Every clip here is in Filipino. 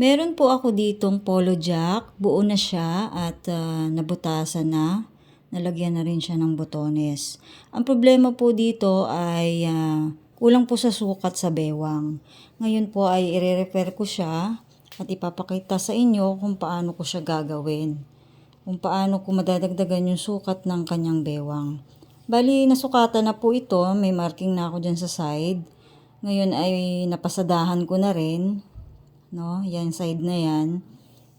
Meron po ako ditong polo jack, buo na siya at ah, nabutasan na. Nalagyan na rin siya ng botones. Ang problema po dito ay ah, kulang po sa sukat sa bewang. Ngayon po ay ire-repair ko siya at ipapakita sa inyo kung paano ko siya gagawin. Kung paano ko madadagdagan yung sukat ng kanyang bewang. Bali, nasukatan na po ito. May marking na ako dyan sa side. Ngayon ay napasadahan ko na rin no? Yan side na yan.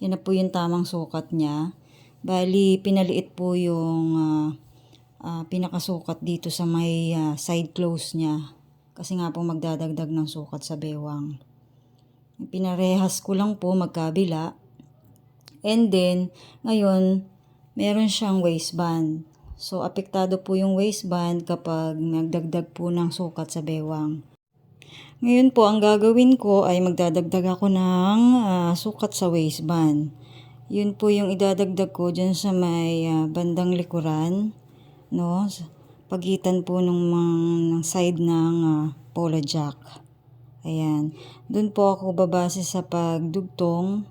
Yan na po yung tamang sukat niya. Bali, pinaliit po yung ah, ah, pinakasukat dito sa may ah, side close niya. Kasi nga po magdadagdag ng sukat sa bewang. Pinarehas ko lang po magkabila. And then, ngayon, meron siyang waistband. So, apektado po yung waistband kapag nagdagdag po ng sukat sa bewang. Ngayon po, ang gagawin ko ay magdadagdag ako ng ah, sukat sa waistband. Yun po yung idadagdag ko dyan sa may ah, bandang likuran, no? Pagitan po ng, ng side ng ah, polo jack. Ayan. Doon po ako babase sa pagdugtong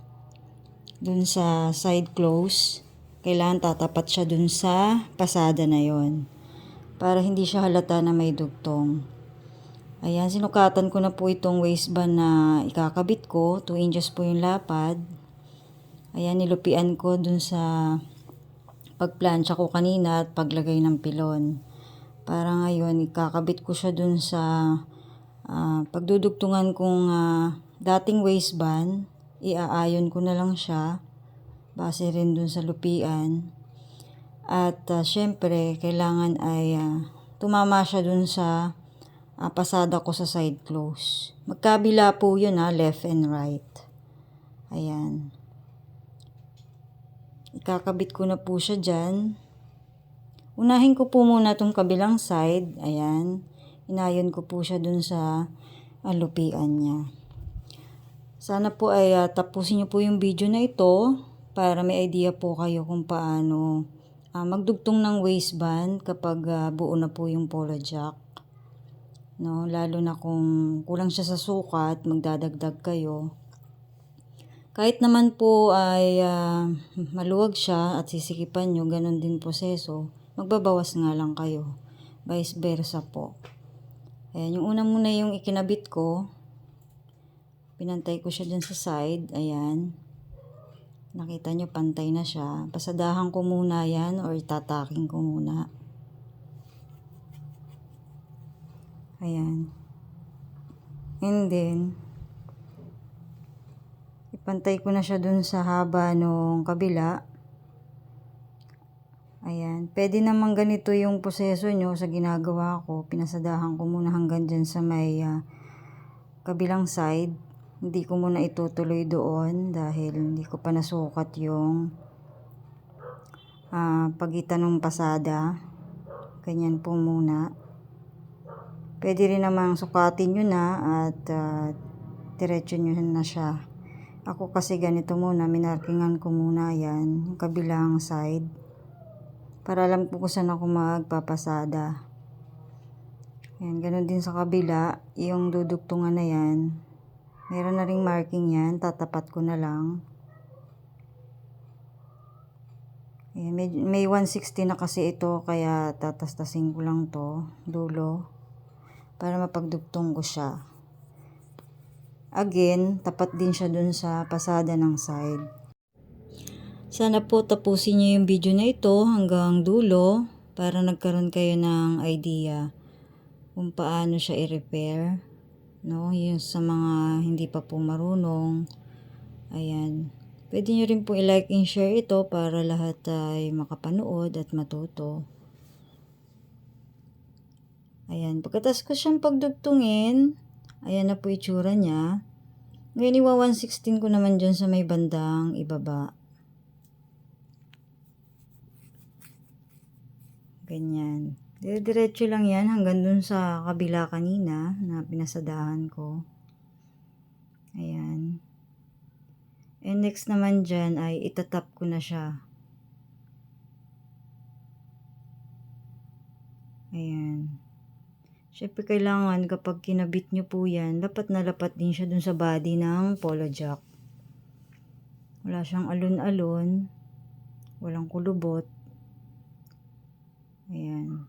dun sa side close. Kailangan tatapat siya dun sa pasada na yon para hindi siya halata na may dugtong. Ayan, sinukatan ko na po itong waistband na ikakabit ko. 2 inches po yung lapad. Ayan, nilupian ko dun sa pagplansya ko kanina at paglagay ng pilon. Para ngayon, ikakabit ko siya dun sa ah, pagdudugtungan kong ah, dating waistband. Iaayon ko na lang siya. Base rin dun sa lupian. At ah, syempre, kailangan ay ah, tumama siya dun sa ah, pasada ko sa side close. Magkabila po yun ha, left and right. Ayan. Ikakabit ko na po siya dyan. Unahin ko po muna itong kabilang side. Ayan. Inayon ko po siya dun sa ah, lupian niya. Sana po ay ah, tapusin niyo po yung video na ito para may idea po kayo kung paano ah, magdugtong ng waistband kapag ah, buo na po yung polo jack no? Lalo na kung kulang siya sa sukat magdadagdag kayo. Kahit naman po ay ah, maluwag siya at sisikipan nyo ganun din proseso magbabawas nga lang kayo. Vice versa po. Ayan yung una muna yung ikinabit ko. Pinantay ko siya dyan sa side ayan. Nakita nyo pantay na siya. Pasadahan ko muna yan or tataking ko muna Ayan. And then, ipantay ko na siya dun sa haba nung kabila. Ayan. Pwede naman ganito yung proseso nyo sa ginagawa ko. Pinasadahan ko muna hanggang dyan sa may ah, kabilang side. Hindi ko muna itutuloy doon dahil hindi ko pa nasukat yung ah, pagitan ng pasada. Ganyan po muna. Pwede rin namang sukatin nyo na at uh, diretso nyo na siya. Ako kasi ganito muna, minarkingan ko muna yan, yung kabilang side. Para alam ko kung saan ako magpapasada. Yan, ganun din sa kabila, yung dudugtungan na yan. Meron na ring marking yan, tatapat ko na lang. Ayan, may, may 160 na kasi ito, kaya tatastasin ko lang to, dulo para mapagdugtong ko siya. Again, tapat din siya dun sa pasada ng side. Sana po tapusin niyo yung video na ito hanggang dulo para nagkaroon kayo ng idea kung paano siya i-repair. No, yung sa mga hindi pa po marunong. Ayan. Pwede nyo rin po i-like and share ito para lahat ay makapanood at matuto. Ayan, pagkatas ko siyang pagdugtungin, ayan na po itsura niya. Ngayon, iwa 116 ko naman dyan sa may bandang ibaba. Ganyan. Dire-diretso lang yan hanggang dun sa kabila kanina na pinasadahan ko. Ayan. And next naman dyan ay itatap ko na siya. Ayan. Siyempre kailangan kapag kinabit nyo po yan, dapat na lapat din siya dun sa body ng polo jack. Wala siyang alon-alon. Walang kulubot. Ayan.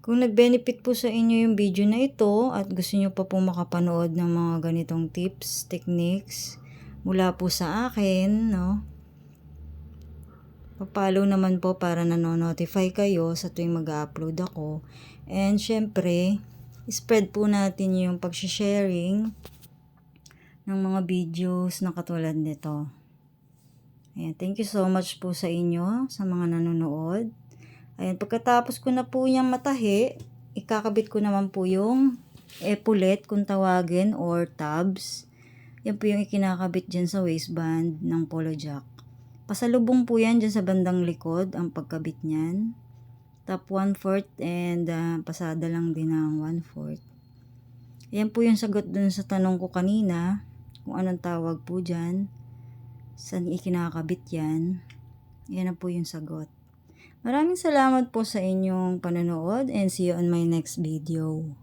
Kung nag-benefit po sa inyo yung video na ito at gusto nyo pa po makapanood ng mga ganitong tips, techniques mula po sa akin, no? Papalo naman po para nanonotify kayo sa tuwing mag-upload ako. And syempre, spread po natin yung pag-sharing ng mga videos na katulad nito. Ayan, thank you so much po sa inyo, sa mga nanonood. Ayan, pagkatapos ko na po yung matahi, ikakabit ko naman po yung epaulet kung tawagin or tabs. Yan po yung ikinakabit dyan sa waistband ng polo jack. Pasalubong po yan dyan sa bandang likod, ang pagkabit niyan. Top 1/4 and uh, pasada lang din ng 1/4. Yan po yung sagot dun sa tanong ko kanina, kung anong tawag po dyan, saan ikinakabit yan. Yan na po yung sagot. Maraming salamat po sa inyong panonood and see you on my next video.